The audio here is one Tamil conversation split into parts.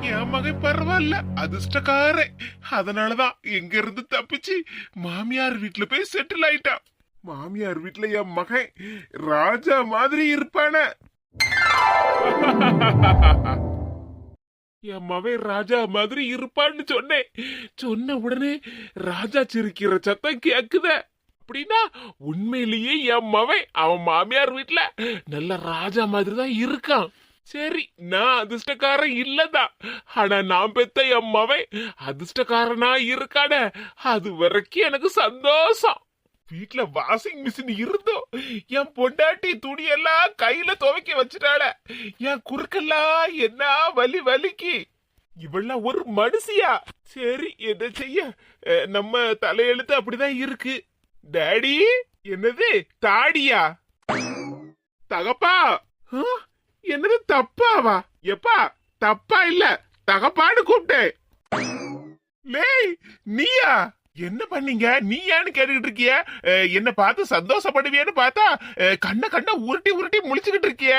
என் மகன் பரவாயில்ல அதிர்ஷ்டக்கார அதனாலதான் எங்க இருந்து தப்பிச்சு மாமியார் வீட்டுல போய் செட்டில் ஆயிட்டான். மாமியார் வீட்டுல என் மகன் ராஜா மாதிரி இருப்பான. என் மகன் ராஜா மாதிரி இருப்பான்னு சொன்னேன். சொன்ன உடனே ராஜா சிரிக்கிற சத்தம் கேக்குத. அப்படின்னா உண்மையிலேயே என் மவன் அவன் மாமியார் வீட்டுல நல்ல ராஜா மாதிரி தான் இருக்கான். சரி நான் அதிர்ஷ்டக்காரன் இல்லதான் ஆனா நான் பெத்த என் மவன். அதிர்ஷ்டக்காரனா இருக்கானே அது வரைக்கும் எனக்கு சந்தோஷம். வீட்டுல வாஷிங் மிஷின் இருந்தோம் என் பொண்டாட்டி துணியெல்லாம் கையில துவைக்க வச்சுட்டாள. என் குறுக்கெல்லாம் என்ன வலி வலிக்கு? இவெல்லாம் ஒரு மனுஷியா? சரி என்ன செய்ய? நம்ம தலையெழுத்து அப்படிதான் இருக்கு. டாடி என்னது? தாடியா? தகப்பா ஆ? என்னது தப்பாவா? எப்பா தப்பா இல்ல. தகப்பான்னு கூப்பிட்டேன். லேய் நீயா? என்ன பண்ணீங்க? நீயான்னு கேட்டுக்கிட்டு இருக்கிய? என்ன பார்த்து சந்தோஷப்படுவியன்னு பார்த்தா கண்ண கண்ண உருட்டி உருட்டி முழிச்சுக்கிட்டு இருக்கிய.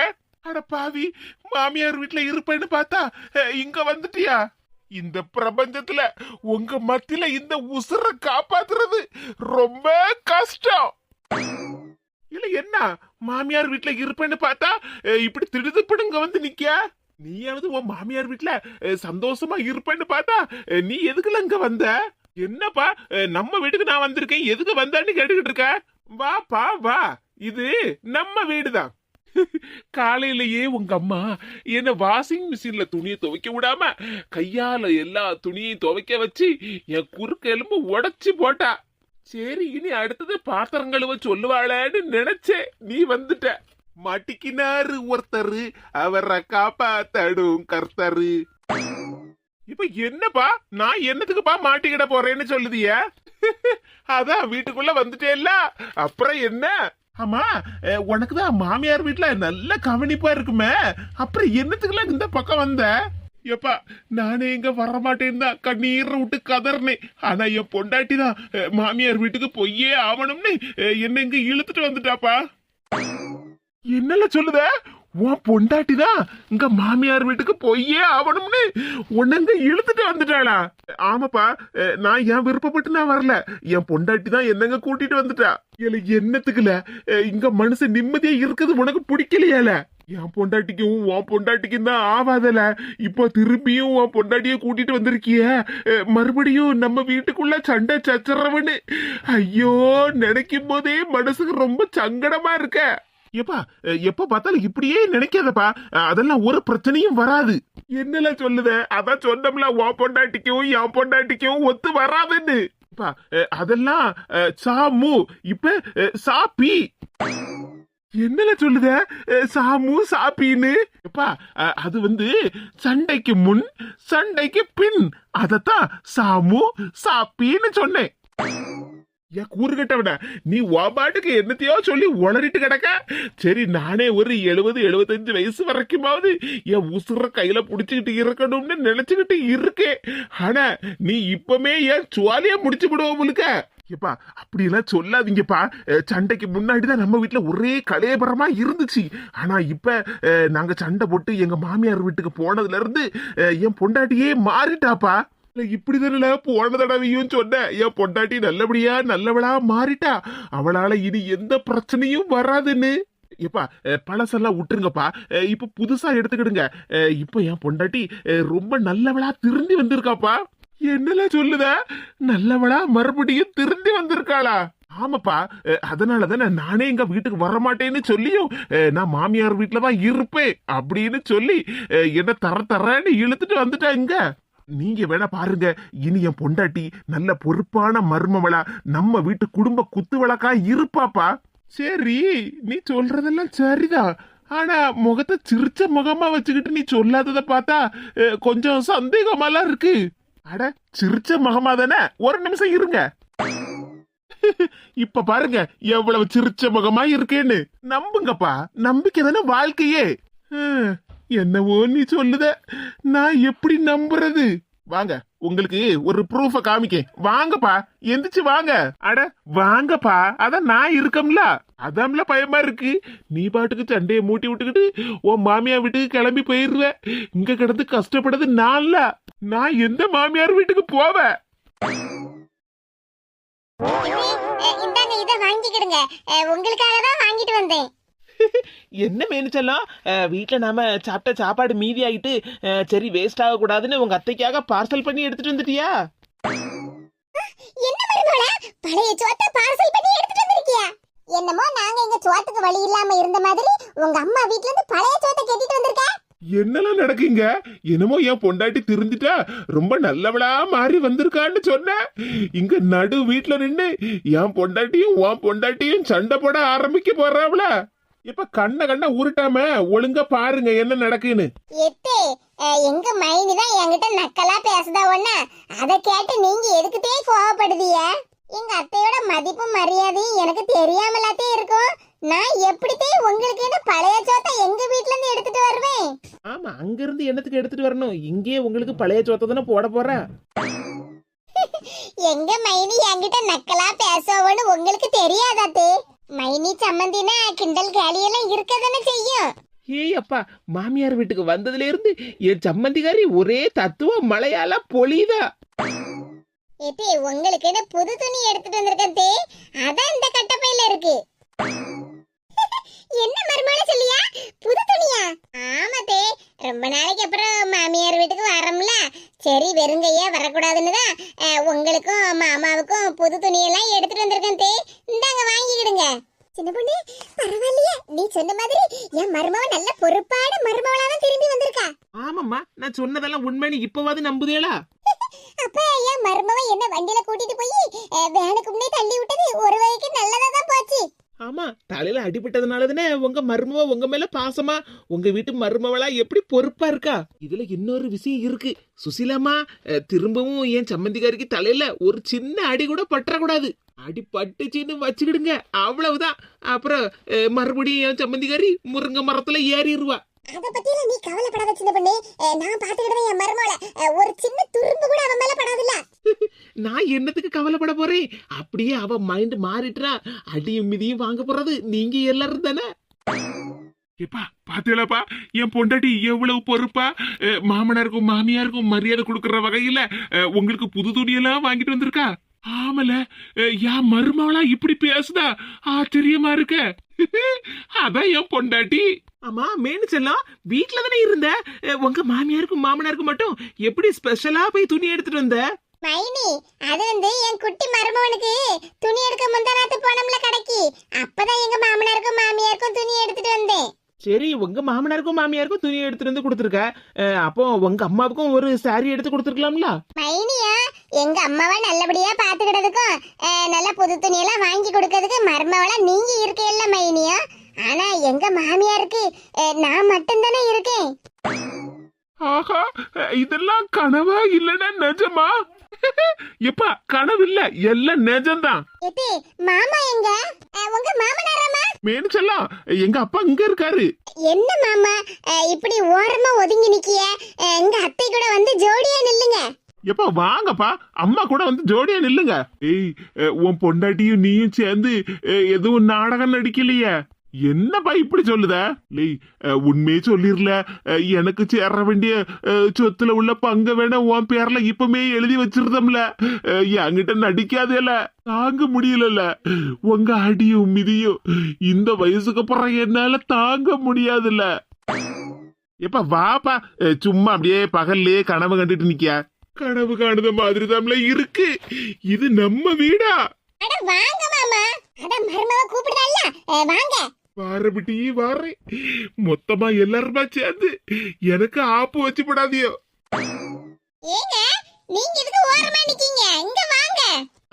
அட பாவி மாமியார் வீட்டுல இருப்பேன்னு பார்த்தா இங்க வந்துட்டியா? இந்த பிரபஞ்சத்துல உங்க மத்தியில இந்த உசுரை காப்பாத்துறது ரொம்ப கஷ்டம். இல்ல என்ன? மாமியார் வீட்டுல இருப்பேன்னு பார்த்தா இப்படி திடுதுப்பிடுங்க வந்து நிக்க? நீயாவது உன் மாமியார் வீட்டுல சந்தோஷமா இருப்பேன்னு பார்த்தா நீ எதுக்குல இங்க வந்த? என்னப்பா நம்ம வீட்டுக்கு நான் வந்திருக்கேன் எதுக்கு வந்தான்னு கேட்டுக்கிட்டு இருக்க? வாப்பா வா. இது நம்ம வீடுதான். காலையிலேயே உங்க அம்மா என்ன வாஷிங் மிஷின்ல துணியை துவைக்க விடாம கையால எல்லா துணியையும் துவைக்க வச்சு என் குறுக்கு எலும்பு உடைச்சு போட்டா. சரி இனி அடுத்தது பாத்திரம் கழுவ சொல்லுவாளேன்னு நினைச்சேன். நீ வந்துட்ட. மாட்டிக்கினாரு ஒருத்தரு அவரை காப்பாத்தடும் கர்த்தரு. இப்ப என்னப்பா? நான் என்னத்துக்குப்பா மாட்டிக்கிட போறேன்னு சொல்லுதிய? அதான் வீட்டுக்குள்ள வந்துட்டேல்ல அப்புறம் என்ன? ஆமா உனக்குதான் மாமியார் வீட்ல நல்ல கவனிப்பா இருக்குமே. அப்புறம் என்னத்துக்குலாம் இந்த பக்கம் வந்த? எப்பா நானே எங்க வரமாட்டேன்னு தான். கண்ணீரை விட்டு கதறினேன் ஆனா என் பொண்டாட்டி தான் மாமியார் வீட்டுக்கு பொய்யே ஆவணும்னு. என்ன இங்க இழுத்துட்டு வந்துட்டாப்பா? என்னல சொல்லுத? உன் பொண்டாட்டி தான் இங்க மாமியார் வீட்டுக்கு பொய்யே ஆவணும்னு. உன்னங்க இழுத்துட்டு வந்துட்டாளா? ஆமாப்பா நான் என் விருப்பப்பட்டு நான் வரல? என் பொண்டாட்டி தான் என்னங்க கூட்டிட்டு வந்துட்டா. இல்ல என்னத்துக்குல? இங்க மனுஷன் நிம்மதியா இருக்குது உனக்கு பிடிக்கலையால? என் பொண்டாட்டிக்கும் உன் பொண்டாட்டிக்கும் தான் ஆவாதல. இப்போ திரும்பியும் உன் பொண்டாட்டிய கூட்டிட்டு வந்திருக்கிய. மறுபடியும் நம்ம வீட்டுக்குள்ள சண்டை சச்சரவனு ஐயோ நினைக்கும் போதே மனசுக்கு ரொம்ப சங்கடமா இருக்க. எப்பா எப்ப பார்த்தாலும் இப்படியே நினைக்காதப்பா. அதெல்லாம் ஒரு பிரச்சனையும் வராது. என்னல சொல்லுத? அதான் சொன்னோம்ல உன் பொண்டாட்டிக்கும் என் பொண்டாட்டிக்கும் ஒத்து வராதுன்னு. அதெல்லாம் அஹ், சாமு இப்ப சா சாப்பி என்னல சொல்லுத? சாமு சாப்பின்னு. எப்பா அது வந்து சண்டைக்கு முன் சண்டைக்கு பின். அதத்தான் சாமு சாப்பின்னு சொன்னேன். ஏன் கூறுகட்டவன நீ வாபாட்டுக்கு என்னத்தையோ சொல்லி உளறிட்டு கிடக்க. சரி நானே ஒரு எழுபது எழுபத்தஞ்சு வயசு வரைக்குமாவது என் உசுர கையில புடிச்சுக்கிட்டு இருக்கணும்னு நினைச்சுக்கிட்டு இருக்கேன். ஆனா நீ இப்பமே ஏன் சுவாலியா முடிச்சு விடுவோம் முழுக்க? எப்பா அப்படியெல்லாம் சொல்லாதீங்கப்பா. சண்டைக்கு முன்னாடி தான் நம்ம வீட்டில் ஒரே கலையபரமாக இருந்துச்சு. ஆனால் இப்போ நாங்கள் சண்டை போட்டு எங்கள் மாமியார் வீட்டுக்கு போனதுலேருந்து என் பொண்டாட்டியே மாறிட்டாப்பா. இப்படி தானே போன தடவையும் சொன்னேன். என் பொண்டாட்டி நல்லபடியா நல்லவளா மாறிட்டா. அவளால இனி எந்த பிரச்சனையும் வராதுன்னு. எப்பா பழசெல்லாம் விட்டுருங்கப்பா. இப்போ புதுசாக எடுத்துக்கிடுங்க. இப்போ என் பொண்டாட்டி ரொம்ப நல்லவளா திருந்தி வந்திருக்காப்பா. என்னல சொல்லுத? நல்லவளா மறுபடியும் திருந்தி வந்திருக்காளா? ஆமாப்பா அஹ், அதனாலதானே நானே எங்க வீட்டுக்கு வரமாட்டேன்னு சொல்லியும் நான் மாமியார் வீட்டுல தான் இருப்பேன் அப்படின்னு சொல்லி என்ன தர தரன்னு இழுத்துட்டு வந்துட்டா இங்க. நீங்க வேணா பாருங்க இனி என் பொண்டாட்டி நல்ல பொறுப்பான மர்மவளா நம்ம வீட்டு குடும்ப குத்து வழக்கா இருப்பாப்பா. சரி நீ சொல்றதெல்லாம் சரிதான் ஆனா முகத்தை சிரிச்ச முகமா வச்சுக்கிட்டு நீ சொல்லாததை பார்த்தா கொஞ்சம் சந்தேகமாலாம் இருக்கு. அட சிரிச்ச முகமா தானே? ஒரு நிமிஷம் இருங்க. இப்ப பாருங்க எவ்வளவு சிரிச்ச முகமா இருக்கேன்னு. நம்புங்கப்பா நம்பிக்கை தானே வாழ்க்கையே. என்னவோ நீ சொல்லுத. நான் எப்படி நம்புறது? வாங்க உங்களுக்கு ஒரு ப்ரூஃப காமிக்க வாங்கப்பா எந்திரிச்சு வாங்க. அட வாங்கப்பா அதான் நான் இருக்கம்ல. அதாம்ல பயமா இருக்கு. நீ பாட்டுக்கு சண்டையை மூட்டி விட்டுக்கிட்டு உன் மாமியார் வீட்டுக்கு கிளம்பி போயிருவ இங்க கிடந்து கஷ்டப்படுறது நான்ல. நான் எந்த மாமியார் வீட்டுக்கு போவேன் இந்தாங்க இதை வாங்கிக்கிடுங்க. உங்களுக்காக தான் வாங்கிட்டு வந்தேன். என்ன மேனிச்செல்லாம்? வீட்டில் நாம சாப்பிட்ட சாப்பாடு மீதி ஆகிட்டு சரி வேஸ்ட் ஆகக்கூடாதுன்னு உங்க அத்தைக்காக பார்சல் பண்ணி எடுத்துட்டு வந்துட்டியா? பழைய சோத்தை பார்சல் பண்ணி எடுத்துட்டு வந்திருக்கியா? என்னமோ நாங்க எங்க சோத்துக்கு வழி இல்லாம இருந்த மாதிரி உங்க அம்மா வீட்ல இருந்து பழைய சோத்தை கட்டிட்டு வந்திருக்க? என்னெல்லாம் நடக்குங்க? என்னமோ என் பொண்டாட்டி திருந்திட்டா ரொம்ப நல்லவளா மாறி வந்திருக்கான்னு சொன்னேன் இங்க நடு வீட்ல நின்னு என் பொண்டாட்டியும் உன் பொண்டாட்டியும் சண்டை போட ஆரம்பிக்க போறாவள? இப்ப கண்ண கண்ண உருட்டாம ஒழுங்கா பாருங்க என்ன நடக்குன்னு. அஹ், எங்க மைனி தான் என்கிட்ட நக்கலா பேசுதா ஒண்ணு? அதை கேட்டு நீங்க எதுக்குதே கோவப்படுதிய எங்க அத்தையோட மதிப்பும் மரியாதையும் எனக்கு தெரியாமலாத்தே இருக்கும். நான் எப்படித்தே உங்களுக்கு பழைய சோத்தை எங்க வீட்ல இருந்து எடுத்துட்டு வருவேன்? ஆமா அங்கிருந்து என்னத்துக்கு எடுத்துட்டு வரணும்? இங்கேயே உங்களுக்கு பழைய சோத்தை தானே போட போறேன் எங்க மைனி என்கிட்ட நக்கலா பேசுவோன்னு உங்களுக்கு தெரியாதாத்தே? மைனி சம்மந்தினா கிண்டல் கேலியெல்லாம் இருக்கதானே செய்யும். ஏய் அப்பா மாமியார் வீட்டுக்கு வந்ததுல இருந்து என் சம்மந்திகாரி ஒரே தத்துவ மலையால பொழிதா ஏத்தே உங்களுக்குன்னு புது துணி எடுத்துட்டு வந்திருக்கேன் அதான் இந்த கட்டப்பையில இருக்கு. என்ன மருமகள சொல்லியா? புது துணியா? ஆமா தே ரொம்ப நாளைக்கு அப்புறம் மாமியார் வீட்டுக்கு வரோம்ல சரி வெறுங்கையா வரக்கூடாதுன்னு தான் உங்களுக்கும் மாமாவுக்கும் புது துணியெல்லாம் எடுத்துட்டு வந்திருக்கேன் தே. இந்தாங்க வாங்கிக்கிடுங்க. சின்ன பொண்ணு பரவாயில்லையா. நீ சொன்ன மாதிரி என் மருமவ நல்ல பொறுப்பான மருமவளா தான் திரும்பி வந்திருக்கா. ஆமாம்மா நான் சொன்னதெல்லாம் உண்மைன்னு இப்பவாது நம்புதேளா? அப்ப என் மருமவ என்ன வண்டியில கூட்டிட்டு போய் வேனுக்கு முன்னே தள்ளி விட்டது ஒரு வகைக்கு நல்லதா தான் போச்சு. ஆமா தலையில அடிபட்டதுனால தானே உங்க மருமவ உங்க மேல பாசமா உங்க வீட்டு மருமவளா எப்படி பொறுப்பா இருக்கா? இதுல இன்னொரு விஷயம் இருக்கு. சுசிலாமா திரும்பவும் என் சம்மந்திகாரிக்கு தலையில ஒரு சின்ன அடி கூட பற்றக்கூடாது. அடி பட்டுச்சின்னு வச்சுக்கிடுங்க. அவ்வளவுதான். அப்புறம் மறுபடியும் என் சம்மந்திகாரி முருங்கை மரத்துல ஏறிடுவா அத பத்தியில நீ கவலைப்படாத சின்ன பொண்ணு. நான் பாத்துக்கிட்டேன் என் அஹ், ஒரு சின்ன துரும்பு கூட அவன் மேல படாதுல்ல. நான் என்னத்துக்கு கவலைப்பட போறேன்? அப்படியே அவ மைண்ட் மாறிட்டுனா அடியும் மிதியும் வாங்க போறது நீங்க எல்லாரும் தானே? ஏப்பா பாத்தீங்களாப்பா என் பொண்டாட்டி எவ்வளவு பொறுப்பா? மாமனாருக்கும் மாமியாருக்கும் மரியாதை கொடுக்கற வகையில உங்களுக்கு புது துணியெல்லாம் வாங்கிட்டு வந்திருக்கா? ஆமல என் மருமவளா இப்படி பேசுதா? ஆச்சரியமா இருக்க. அதான் என் பொண்டாட்டி. ஆமா மேனு செல்லம் வீட்ல தானே இருந்த? உங்க மாமியாருக்கும் மாமனாருக்கும் மட்டும் எப்படி ஸ்பெஷலா போய் துணி எடுத்துட்டு வந்த? மைனி அது வந்து என் குட்டி மருமவனுக்கு துணி எடுக்க முந்தானாத்து போனோம்ல கடைக்கு. அப்பதான் எங்க மாமனாருக்கும் மாமியாருக்கும் துணி எடுத்துட்டு வந்தேன். சரி உங்க மாமனாருக்கும் மாமியாருக்கும் துணி எடுத்துட்டு வந்து கொடுத்துருக்க. அப்போ உங்க அம்மாவுக்கும் ஒரு saree எடுத்து கொடுத்துருக்கலாம்ல? மைனியா எங்க அம்மாவை நல்லபடியா பாத்துக்கிட்டதுக்கும் அஹ், நல்ல புது துணியெல்லாம் வாங்கி கொடுக்கறதுக்கு மருமவளா நீங்க இருக்கேல்ல மைனியா? ஆனா எங்க மாமியாருக்கு நான் மட்டும்தானே இருக்கேன். ஆஹா இதெல்லாம் கனவா இல்லனா நிஜமா? எப்பா கனவு இல்ல எல்லாம் நிஜம்தான். மாமா எங்க? உங்க மாமனாராமா மேனிச்செல்லாம் எங்க அப்பா இங்க இருக்காரு. என்ன மாமா? இப்படி ஓரமா ஒதுங்கி நிக்கிய? எங்க அத்தை கூட வந்து ஜோடியா நில்லுங்க. எப்பா வாங்கப்பா. அம்மா கூட வந்து ஜோடியா நில்லுங்க. ஏய் உன் பொண்டாட்டியும் நீயும் சேர்ந்து எதுவும் நாடகம் நடிக்கலையே. என்னப்பா இப்படி சொல்லுத? லேய் உண்மையே சொல்லிரல. எனக்கு சேர வேண்டிய சொத்துல உள்ள பங்க வேணா உன் பேர்ல இப்பமே எழுதி வச்சிருந்தோம்ல. என்கிட்ட நடிக்காதேல. தாங்க முடியலல்ல உங்க அடியும் மிதியும் இந்த வயசுக்கு அப்புறம் என்னால தாங்க முடியாதுல்ல எப்ப வாப்பா. சும்மா அப்படியே பகல்லே கனவு கண்டுட்டு நிக்கியா? கனவு காணுத மாதிரி தான்ல இருக்கு. இது நம்ம வீடா? வாங்க மாமா. அட மருமவ கூப்பிடுறாள்ல வாங்க. வாங்க வாரபிட்டி வாரேன் மொத்தமா எல்லாருமா சேர்ந்து எனக்கு ஆப்பு வச்சு போடாதியோ. ஏங்க நீங்க இதுக்கு ஓரமா நிக்கீங்க? இங்க வாங்க.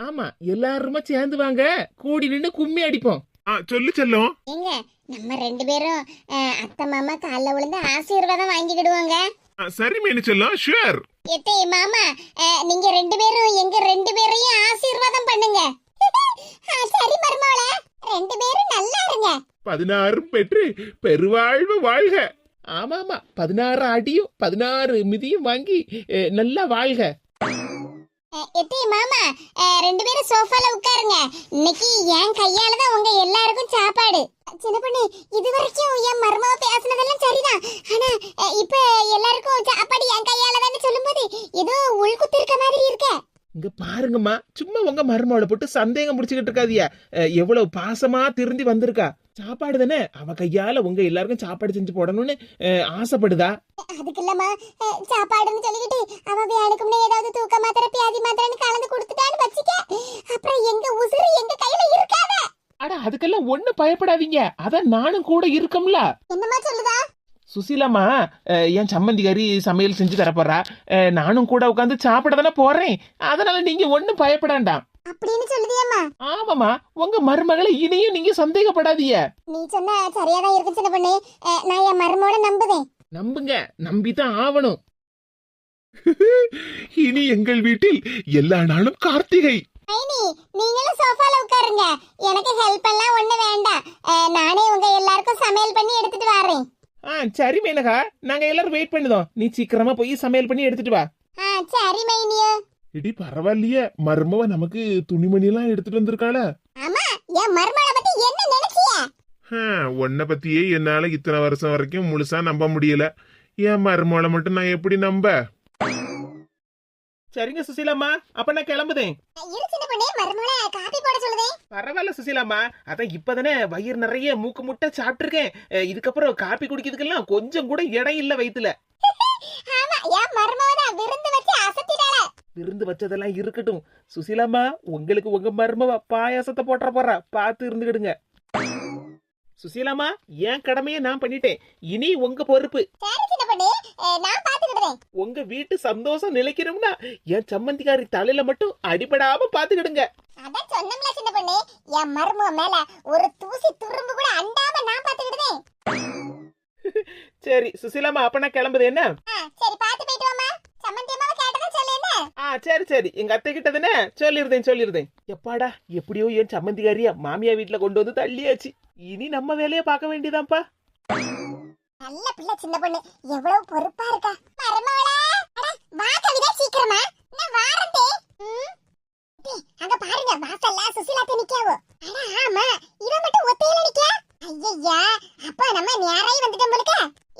ஆமா எல்லாருமா சேர்ந்து வாங்க. கூடி நின்னு கும்மி அடிப்போம். ஆ சொல்லு செல்லம். ஏங்க நம்ம ரெண்டு பேரும் அத்தை மாமா கால்ல விழுந்து ஆசீர்வாதம் வாங்கிக்கிடுவோங்க. சரி மேனு செல்லம். ஷுவர் எத்தே மாமா நீங்க ரெண்டு பேரும் எங்க ரெண்டு பேரையும் ஆசீர்வாதம் பண்ணுங்க. சரி மருமவள ரெண்டு பேரும் நல்லா இருங்க. பதினாறும் பெற்று பெருவாழ்வு வாழ்க. ஆமா ஆமா பதினாறு அடியும் பதினாறு மிதியும் வாங்கி அஹ், நல்லா வாழ்க. அஹ், எட்டி மாமா ரெண்டு பேரும் சோஃபால உட்காருங்க. இன்னைக்கு என் கையால தான் உங்க எல்லாருக்கும் சாப்பாடு. சின்ன பொண்ணு இது வரைக்கும் என் மருமவ பேசுனதெல்லாம் சரிதான். ஆனா இப்ப எல்லாருக்கும் சாப்பாடு என் கையால தானே சொல்லும்போது ஏதோ உள்குத்து இருக்க மாதிரி இருக்க. இங்க பாருங்கம்மா சும்மா உங்க மருமவளை போட்டு சந்தேகம் முடிச்சுக்கிட்டு இருக்காதியா எவ்வளவு பாசமா திருந்தி வந்திருக்கா. சாப்பாடு தானே? அவ கையால உங்க எல்லாருக்கும் சாப்பாடு செஞ்சு போடணும்னு ஆசைப்படுதா? அதுக்கு இல்லம்மா சாப்பாடுன்னு சொல்லிக்கிட்டு அவன் வேணுக்கும்னே ஏதாவது தூக்க மாத்திரை பியாதி மாத்திரைன்னு கலந்து கொடுத்துட்டான்னு வச்சுக்க. அப்புறம் எங்க உசுறு எங்க கையில இருக்காத? அட அதுக்கெல்லாம் ஒண்ணு பயப்படாதீங்க. அதான் நானும் கூட இருக்கம்ல. என்னம்மா சொல்லுதா? சுசீலாமா என் சம்மந்திகாரி சமையல் செஞ்சு தரப்போறா. நானும் கூட உட்காந்து சாப்பிட தானே போறேன். அதனால நீங்க ஒண்ணும் பயப்படாண்டாம். அப்படின்னு சொல்லுதியம்மா. ஆமாமா உங்க மருமகளை இனியும் நீங்க சந்தேகப்படாதீங்க. நீ சொன்ன சரியாதான் இருக்கு சின்ன பொண்ணு. நான் என் மருமோட நம்புதேன் நம்புங்க நம்பிதான் ஆவணும். இனி எங்கள் வீட்டில் எல்லா நாளும் கார்த்திகை. ஐனி நீங்களும் சோஃபால உட்காருங்க. எனக்கு ஹெல்ப் எல்லாம் ஒண்ணு வேண்டாம். நானே உங்க எல்லாருக்கும் சமையல் பண்ணி வரேன் ஆ சரி மேனகா. நாங்க எல்லாரும் வெயிட் பண்ணுதோம். நீ சீக்கிரமா போய் சமையல் பண்ணி எடுத்துட்டு வா. ஆ சரி மைனியோ. இடி பரவாயில்லையே. மருமவ நமக்கு துணிமணி எல்லாம் எடுத்துட்டு வந்திருக்காள. ஆமா என் மருமகளை பத்தி என்ன நினைச்சிய? உன்னை பத்தியே என்னால இத்தனை வருஷம் வரைக்கும் முழுசா நம்ப முடியல. என் மருமவளை மட்டும் நான் எப்படி நம்ப? சரிங்க சுசீலாமா அப்ப நான் கிளம்புதேன். இரு சின்ன பொண்ணு. மருமகளை காபி சொல்லுதே? பரவாயில்ல சுசீலாமா அதான் இப்பதானே வயிறு நிறைய மூக்கு முட்டை சாப்பிட்டுருக்கேன். இதுக்கப்புறம் காப்பி குடிக்கிறதுக்கெல்லாம் கொஞ்சம் கூட இடம் இல்ல வயித்துல. விருந்து வச்சதெல்லாம் இருக்கட்டும். சுசீலாமா உங்களுக்கு உங்க மருமவ பாயாசத்தை போட்டுற போறா. பார்த்து இருந்துக்கிடுங்க. சுசீலாமா என் கடமையை நான் பண்ணிட்டேன். இனி உங்க பொறுப்பு. உங்க வீட்டு சந்தோஷம் நிலைக்கணும்னா என் சம்மந்திக்காரி தலையில மட்டும் அடிபடாம பாத்துக்கிடுங்க. அதான் சொன்னோம்ல சின்ன பொண்ணு. என் மருமக மேல ஒரு தூசி துரும்பு கூட அண்டாம நான் பாத்துக்கிடுதேன் சரி சுசீலாமா அப்ப நான் கிளம்புது என்ன? சரி பாத்து போயிட்டு வாமா சம்மந்தி அம்மாவை கேட்டதா சொல்லு என்ன ஆ சரி சரி. எங்க அத்தை கிட்ட தானே சொல்லிருந்தேன் சொல்லிருந்தேன். எப்பாடா எப்படியோ என் சம்மந்திக்காரியா மாமியா வீட்டுல கொண்டு வந்து தள்ளியாச்சு. இனி நம்ம வேலையை பார்க்க வேண்டியதான்ப்பா. நல்ல பிள்ளை சின்ன பொண்ணு. எவ்வளவு பொறுப்பா இருக்கா. மருமகளா வா கவிதா சீக்கிரமா. நான் வாரதே அங்க பாருங்க வாசல்ல சுசிலா தே நிக்காவோ அட ஆமா. இவ மட்டும் ஒத்தையில நிக்கா ஐயய்யா அப்ப நம்ம நேராயி வந்துட்டோம் போலுக்க.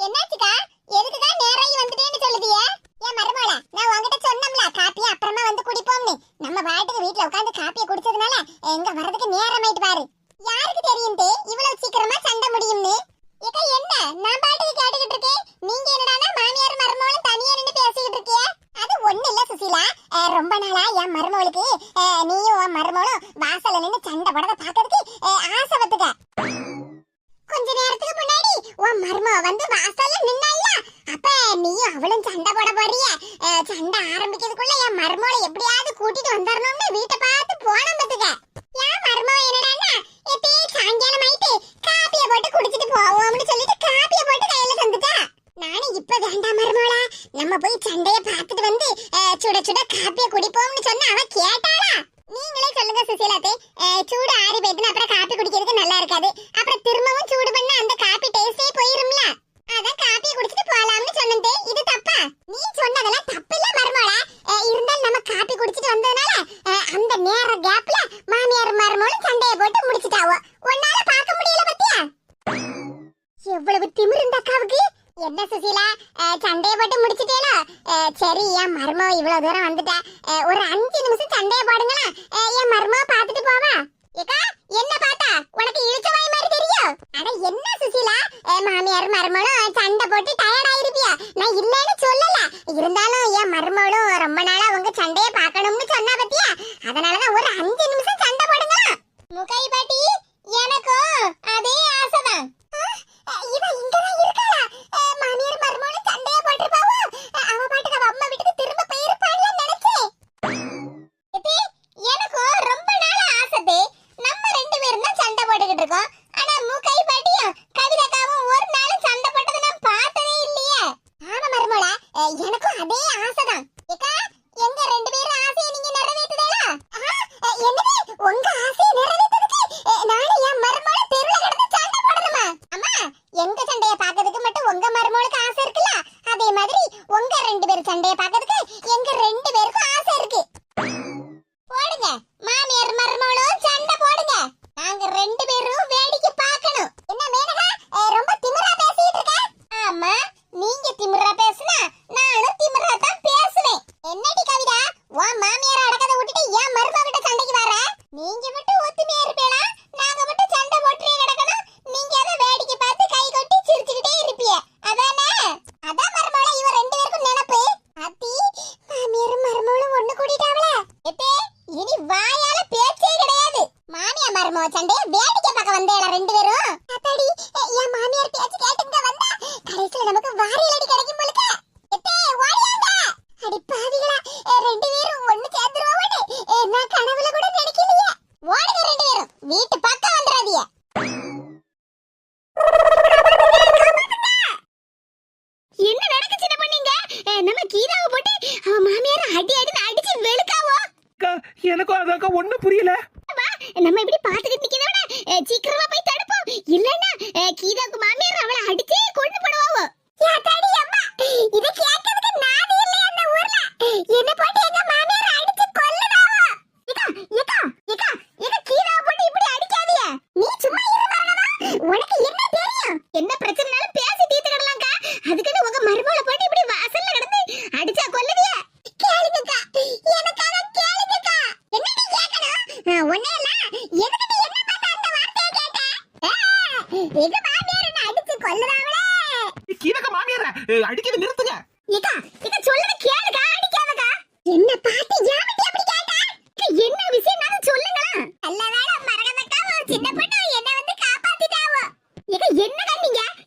என்னாச்சுக்கா? எதுக்குதான் நேராயி வந்துட்டேன்னு சொல்லுதியே? ஏன் மருமகள நான் உன்கிட்ட சொன்னோம்ல காப்பியை அப்புறமா வந்து குடிப்போம்னு. நம்ம பாட்டுக்கு வீட்ல உட்கார்ந்து காப்பியை குடிச்சதுனால எங்க வரதுக்கு நேரமாயிட்டு பாரு. யாருக்கு தெரியும் தே இவ்வளவு சீக்கிரமா சண்டை முடியும்னு ஏக்கா என்ன நான் பாட்டுக்கு கேட்டுக்கிட்டு இருக்கேன் நீங்க என்னடானா மாமியார் மருமகளும் தனியா நின்னு பேசிக்கிட்டு இருக்கிய அது ஒண்ணு இல்ல சுசீலா அஹ், ரொம்ப நாளா என் மருமகளுக்கு அஹ், நீயும் உன் மருமகளும் வாசல்ல நின்னு சண்டை போடத பாக்கிறதுக்கு அஹ், ஆசை பத்துக்க கொஞ்ச நேரத்துக்கு முன்னாடி உன் மருமக வந்து வாசல்ல நின்னால அப்ப நீயும் அவளும் சண்டை போட போறிய அஹ், சண்டை ஆரம்பிக்கிறதுக்குள்ள என் மருமகளை எப்படியாவது கூட்டிட்டு வந்துடணும்னு வீட்டை பார்த்து போன பத்துக்க என் மருமக என்னடான்னா எப்பயே சாயங்காலம் ஆயிட்டு காப்பிய போட்டு குடிச்சிட்டு போவோம்னு சொல்லிட்டு காப்பிய போட்டு கையில தந்துட்டா இப்ப வேண்டாம் மருமோளா நம்ம போய் சண்டைய பார்த்துட்டு வந்து சுட சுட காப்பிய குடிப்போம்னு சொன்னா அவ கேட்டாளா? நீங்களே சொல்லுங்க சுசீலாத்தே. சூடு ஆறி போயிட்டுனா அப்புறம் காப்பி குடிக்கிறதுக்கு நல்லா இருக்காது. அப்புறம் திரும்பவும் சூடு பண்ண அந்த காப்பி டேஸ்டே போயிரும்ல. அதான் காப்பி குடிச்சிட்டு போலாம்னு சொன்னதே இது தப்பா? நீ சொன்னதெல்லாம் தப்பு இல்ல மருமோளா இருந்தாலும் நம்ம காப்பி குடிச்சிட்டு வந்ததுனால அந்த நேர கேப்ல மாமியார் மருமோளும் சண்டைய போட்டு முடிச்சிட்டாவோ. உன்னால பார்க்க முடியல பத்தியா? எவ்வளவு திமிர் இந்த அக்காவுக்கு. என்ன சுசீலா? அஹ், சண்டைய போட்டு முடிச்சிட்டேலோ? சரி என் மருமவ இவ்வளவு தூரம் வந்துட்டா. அஹ், ஒரு அஞ்சு நிமிஷம் சண்டைய போடுங்களா? என் மருமவ பாத்துட்டு போவா. ஏக்கா என்ன பாத்தா உனக்கு இழுச்ச வாய் மாதிரி தெரியும். அட என்ன சுசீலா? மாமியார் மருமகளும் சண்டை போட்டு டயர்ட் ஆயிருப்பியா நான் இல்லைன்னு சொல்லல இருந்தாலும் என் மருமகளும் ரொம்ப நாளா உங்க சண்டைய பார்க்கணும்னு சொன்னா பத்தியா அதனாலதான் ஒரு அஞ்சு நிமிஷம் சண்டை போடுங்களா முகை பாட்டி எனக்கும் அதே ஆசைதான் இவ இங்கதான் இருக்காளா அஹ், மாமியார் மருமகளும் சண்டைய போட்டிருப்பாவோ அஹ், அவ பாட்டுக்கு அவ அம்மா வீட்டுக்கு திரும்ப போயிருப்பாள்னு நினைச்சேன் எத்தே, எனக்கும் ரொம்ப நாள் ஆசைதே நம்ம ரெண்டு பேரும் தான் சண்டை போட்டுக்கிட்டு இருக்கோம். ஆனா முகை பாட்டியும் கவிதாக்காவும் ஒரு நாளும் சண்டை போட்டதை நான் பார்த்ததே இல்லையே. ஆமா மருமகளா எனக்கும் அதே ஆசைதான்.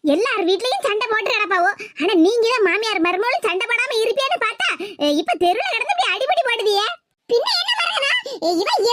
எல்லார் வீட்லயும் சண்டை போட்டு கிடப்பாவோ ஆனா நீங்க தான் மாமியார் மருமகளும் சண்டை போடாம இருப்பியான்னு பார்த்தா இப்ப தெருவில் நடந்து இப்படி அடிபடி போடுதியே. பின்ன என்ன மரகதா? இவன்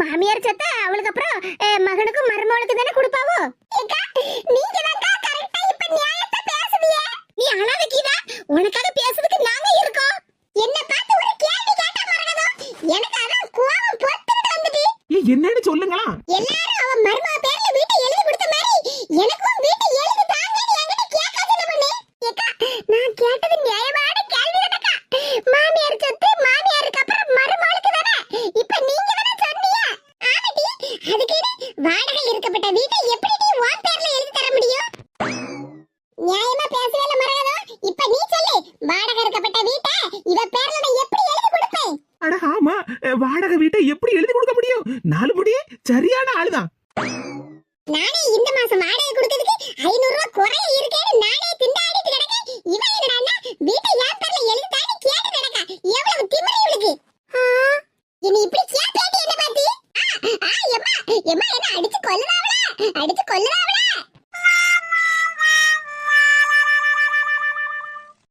மாமியார் சத்த அவளுக்கு அப்புறம் மகனுக்கும் மருமகளுக்கு தானே கொடுப்பாவோ வீட்டை எப்படி எழுதி கொடுக்க முடியும்? நாலு முடியே சரியான ஆளுதான்.